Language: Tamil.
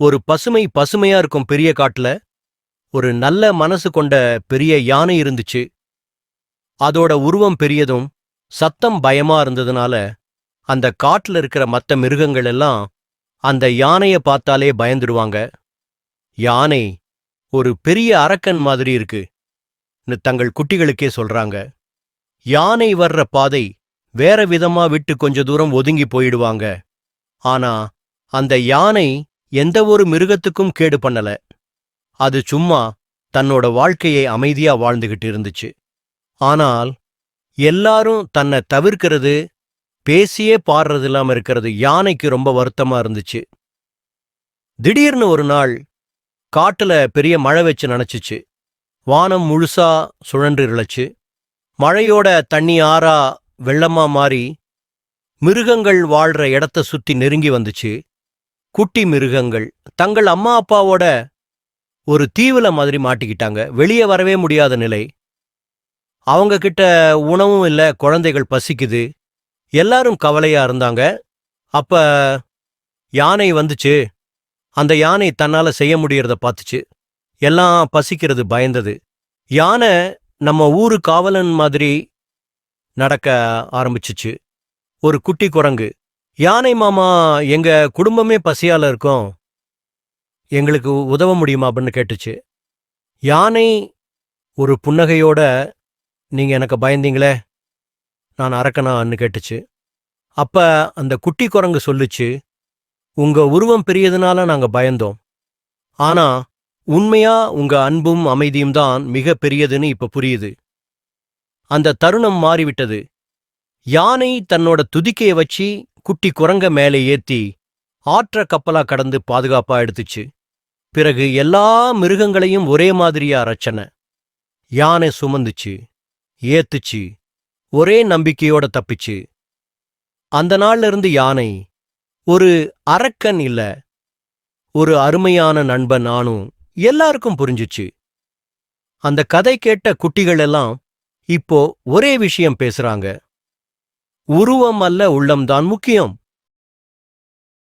ஒரு பசுமை பசுமையா இருக்கும் பெரிய காட்டுல ஒரு நல்ல மனசு கொண்ட பெரிய யானை இருந்துச்சு. அதோட உருவம் பெரியதும் சத்தம் பயமா இருந்ததுனால அந்த காட்டுல இருக்கிற மத்த மிருகங்கள் எல்லாம் அந்த யானைய பார்த்தாலே பயந்துடுவாங்க. யானை ஒரு பெரிய அரக்கன் மாதிரி இருக்குன்னு தங்கள் குட்டிகளுக்கே சொல்றாங்க. யானை வர்ற பாதை வேற விதமா விட்டு கொஞ்ச தூரம் ஒதுங்கி போயிடுவாங்க. ஆனா அந்த யானை எந்த ஒரு மிருகத்துக்கும் கேடு பண்ணல. அது சும்மா தன்னோட வாழ்க்கையை அமைதியா வாழ்ந்துகிட்டு இருந்துச்சு. ஆனால் எல்லாரும் தன்னை தவிர்க்கிறது பேசியே பாடுறது இல்லாம இருக்கிறது யானைக்கு ரொம்ப வருத்தமா இருந்துச்சு. திடீர்னு ஒரு நாள் காட்டுல பெரிய மழை வச்சு நனைச்சிச்சு. வானம் முழுசா சுழன்று இழச்சு மழையோட தண்ணி ஆறா வெள்ளமா மாறி மிருகங்கள் வாழ்ற இடத்த சுத்தி நெருங்கி வந்துச்சு. குட்டி மிருகங்கள். தங்கள் அம்மா அப்பாவோட ஒரு தீவுல மாதிரி மாட்டிக்கிட்டாங்க. வெளியே வரவே முடியாத நிலை. அவங்க கிட்ட உணவும் இல்ல குழந்தைகள் பசிக்குது. எல்லாரும் கவலையா இருந்தாங்க. அப்ப யானை வந்துச்சு. அந்த யானை தன்னால செய்ய முடியறத பார்த்துச்சு. எல்லாம் பசிக்கிறது பயந்தது. யானை நம்ம ஊரு காவலன் மாதிரி நடக்க ஆரம்பிச்சுச்சு. ஒரு குட்டி குரங்கு. யானை மாமா எங்க குடும்பமே பசியால இருக்கோம். எங்களுக்கு உதவ முடியுமா அப்படின்னு கேட்டுச்சு. யானை ஒரு புன்னகையோட நீங்க எனக்கு பயந்தீங்களே நான் அரக்கனான்னு கேட்டுச்சு. அப்ப அந்த குட்டி குரங்கு சொல்லுச்சு உங்க உருவம் பெரியதுனால நாங்க பயந்தோம். ஆனா உண்மையா உங்க அன்பும் அமைதியும் தான் மிக பெரியதுன்னு இப்ப புரியுது. அந்த தருணம் மாறிவிட்டது. யானை தன்னோட துதிக்கைய வச்சு குட்டி குரங்க மேலே ஏத்தி ஆற்ற கப்பலா கடந்து பாதுகாப்பா எடுத்துச்சு. பிறகு எல்லா மிருகங்களையும் ஒரே மாதிரியா ரச்சனை யானை சுமந்துச்சு ஏத்துச்சு ஒரே நம்பிக்கையோட தப்பிச்சு. அந்த நாள்ல இருந்து யானை ஒரு அரக்கன் இல்ல ஒரு அருமையான நண்பன் நானும் எல்லாருக்கும் புரிஞ்சுச்சு. அந்த கதை கேட்ட குட்டிகள் எல்லாம் இப்போ ஒரே விஷயம் பேசுறாங்க. உருவம் அல்ல உள்ளம்தான் முக்கியம்.